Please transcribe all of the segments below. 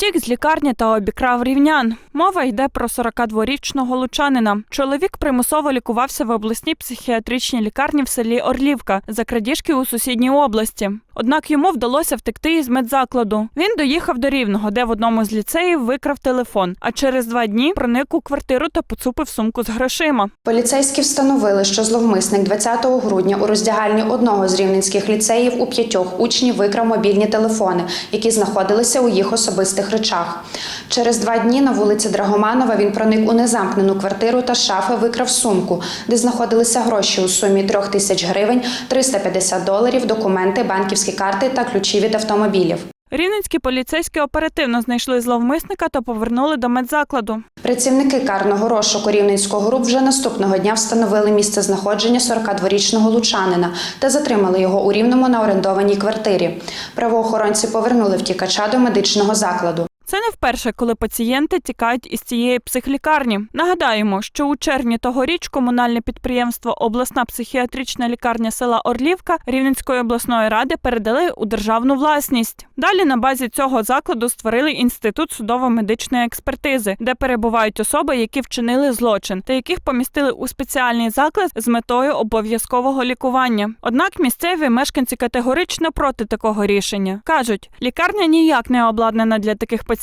Втік з лікарні та обікрав рівнян. Мова йде про 42-річного лучанина. Чоловік примусово лікувався в обласній психіатричній лікарні в селі Орлівка за крадіжки у сусідній області. Однак йому вдалося втекти із медзакладу. Він доїхав до Рівного, де в одному з ліцеїв викрав телефон. А через два дні проник у квартиру та поцупив сумку з грошима. Поліцейські встановили, що зловмисник 20 грудня у роздягальні одного з рівненських ліцеїв у п'ятьох учнів викрав мобільні телефони, які знаходилися у їх особистих речах. Через два дні на вулиці Драгоманова він проник у незамкнену квартиру та шафи викрав сумку, де знаходилися гроші у сумі 3 тисяч гривень, 350 доларів, документи, банківські карти та ключі від автомобілів. Рівненські поліцейські оперативно знайшли зловмисника та повернули до медзакладу. Працівники карного розшуку Рівненського груп вже наступного дня встановили місце знаходження 42-річного лучанина та затримали його у Рівному на орендованій квартирі. Правоохоронці повернули втікача до медичного закладу. Це не вперше, коли пацієнти тікають із цієї психлікарні. Нагадаємо, що у червні тогоріч комунальне підприємство Обласна психіатрична лікарня села Орлівка Рівненської обласної ради передали у державну власність. Далі на базі цього закладу створили інститут судово-медичної експертизи, де перебувають особи, які вчинили злочин, та яких помістили у спеціальний заклад з метою обов'язкового лікування. Однак місцеві мешканці категорично проти такого рішення. кажуть, лікарня ніяк не обладнана для таких пацієнтів.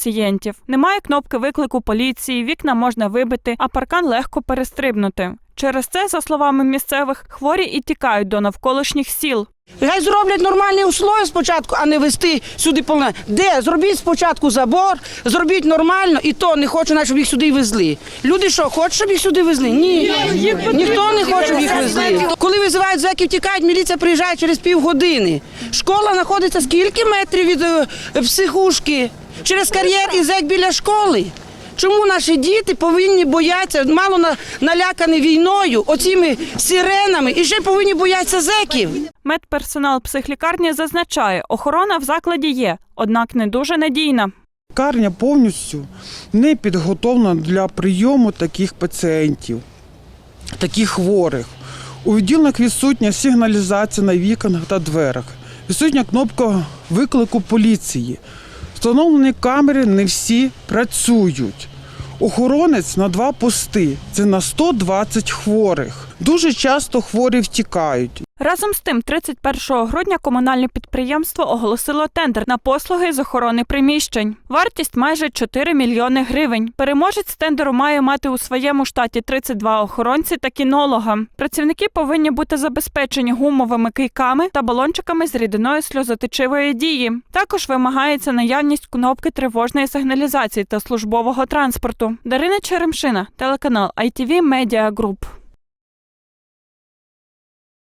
Немає кнопки виклику поліції, вікна можна вибити, а паркан легко перестрибнути. Через це, за словами місцевих, хворі і тікають до навколишніх сіл. Хай зроблять нормальні условия спочатку, а не вести сюди повне. Де? Зробіть спочатку забор, зробіть нормально, і то не хочу, щоб їх сюди везли. Люди що, хочуть, щоб їх сюди везли? Ні. Ніхто не хоче, щоб їх везли. Коли визивають зеків, тікають, міліція приїжджає через півгодини. Школа знаходиться скільки метрів від е, психушки? Через кар'єр і зек біля школи. Чому наші діти повинні боятися, мало налякані війною, оціми сиренами, і ще повинні боятися зеків? Медперсонал психлікарні зазначає, охорона в закладі є, однак не дуже надійна. Лікарня повністю не підготовлена для прийому таких пацієнтів, таких хворих. У відділеннях відсутня сигналізація на вікнах та дверях, відсутня кнопка виклику поліції. Встановлені камери не всі працюють. Охоронець на два пости це на 120 хворих. Дуже часто хворі втікають. Разом з тим, 31 грудня комунальне підприємство оголосило тендер на послуги з охорони приміщень. Вартість майже 4 мільйони гривень. Переможець тендеру має мати у своєму штаті 32 охоронці та кінолога. Працівники повинні бути забезпечені гумовими кийками та балончиками з рідиною сльозотечивої дії. Також вимагається наявність кнопки тривожної сигналізації та службового транспорту. Дарина Черемшина, телеканал ITV Media Group.